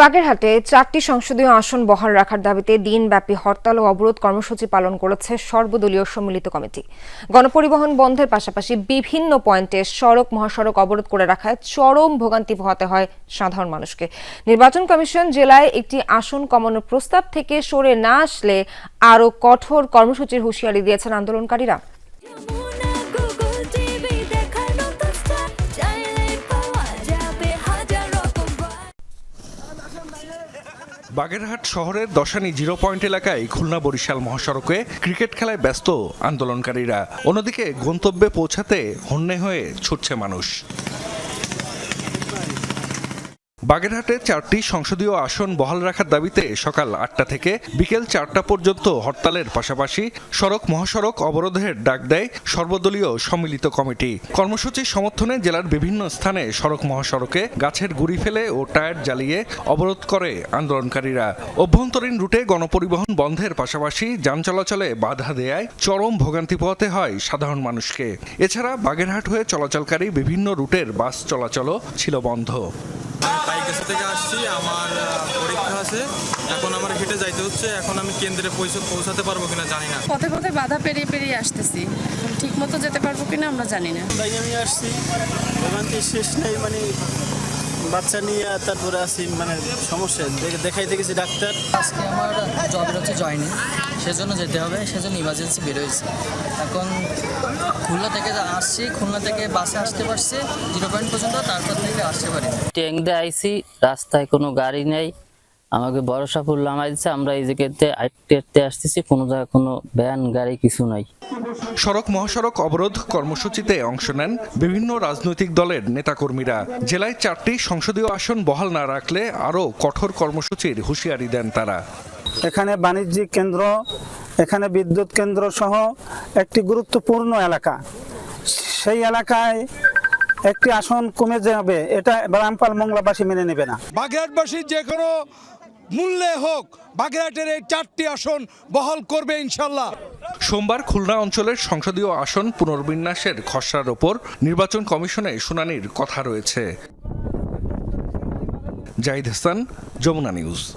বাগেরহাটে চারটি সংসদীয় আসন বহাল রাখার দাবিতে দিনব্যাপী হরতাল ও অবরোধ কর্মসূচি পালন করেছে সর্বদলীয় সম্মিলিত কমিটি। গণপরিবহন বন্ধের পাশাপাশি বিভিন্ন পয়েন্টে সড়ক, মহাসড়ক অবরোধ করে রাখায় চরম ভোগান্তি পোহাতে হয় সাধারণ মানুষকে। নির্বাচন কমিশন জেলায় একটি আসন কমানোর প্রস্তাব থেকে সরে না আসলে আরও কঠোর কর্মসূচির হুঁশিয়ারি দিয়েছেন আন্দোলনকারীরা। বাগেরহাট শহরের দশানি জিরো পয়েন্ট এলাকায় খুলনা বরিশাল মহাসড়কে ক্রিকেট খেলায় ব্যস্ত আন্দোলনকারীরা। অন্যদিকে গন্তব্যে পৌঁছাতে হন্যে হয়ে ছুটছে মানুষ। বাগেরহাটে চারটি সংসদীয় আসন বহাল রাখার দাবিতে সকাল আটটা থেকে বিকেল চারটা পর্যন্ত হরতালের পাশাপাশি সড়ক, মহাসড়ক অবরোধের ডাক দেয় সর্বদলীয় সম্মিলিত কমিটি। কর্মসূচির সমর্থনে জেলার বিভিন্ন স্থানে সড়ক, মহাসড়কে গাছের গুড়ি ফেলে ও টায়ার জ্বালিয়ে অবরোধ করে আন্দোলনকারীরা। অভ্যন্তরীণ রুটে গণপরিবহন বন্ধের পাশাপাশি যান চলাচলে বাধা দেয়ায় চরম ভোগান্তি পোহাতে হয় সাধারণ মানুষকে। এছাড়া বাগেরহাট হয়ে চলাচলকারী বিভিন্ন রুটের বাস চলাচলও ছিল বন্ধ। আমি পাইকাসি থেকে আসছি আমার পরীক্ষা আছে। এখন আমার হেঁটে যাইতে হচ্ছে এখন আমি কেন্দ্রে পৌঁছে পৌঁছাতে পারব কিনা জানি না। পথে পথে বাধা পেরিয়ে পেরিয়ে আসতেছি। ঠিক মতো যেতে পারব কিনা আমরা জানি না। তাই আমি আসছি শেষ নাই মানে বাচ্চা নিয়ে তারপরে আসি মানে সমস্যা। দেখাই দেখাইতে গেছি ডাক্তার। আজকে আমার জবের হচ্ছে জয়নি। সেজন্য যেতে হবে সেজন্য ইমার্জেন্সি বেরোয়েছি এখন খুলনা থেকে আসছি খুলনা থেকে বাসে আসতে পারছে জিরো পয়েন্ট পর্যন্ত তারপর থেকে আসতে পারি। ট্যাং দিয়ে আইসি রাস্তায় কোনো গাড়ি নেই। আমাকে ভরসা ফুল নামাই দিচ্ছে আমরা এই জায়গাতে আটতে আসতেছি কোনো জায়গায় কোনো ভ্যান গাড়ি কিছু নাই। সড়ক মহাসড়ক অবরোধ কর্মসূচিতে অংশ নেন বিভিন্ন রাজনৈতিক দলের নেতাকর্মীরা। জেলায় চারটি সংসদীয় আসন বহাল না রাখলে আরও কঠোর কর্মসূচির হুঁশিয়ারি দেন তারা। এখানে বাণিজ্যিক কেন্দ্র এখানে বিদ্যুৎ কেন্দ্র সহ একটি গুরুত্বপূর্ণ এলাকা। সেই এলাকায় একটি আসন কমে যাবে এটা রামপাল মংলাবাসী মেনে নেবে না। বাগেরহাটবাসী যে কোনো মূল্যে হোক, বাগেরহাটের এই চারটি আসন বহাল করবে ইনশাল্লাহ সোমবার খুলনা অঞ্চলের সংসদীয় আসন পুনর্বিন্যাসের খসড়ার ওপর নির্বাচন কমিশনে শুনানির কথা রয়েছে। জাহিদ হাসান, যমুনা নিউজ।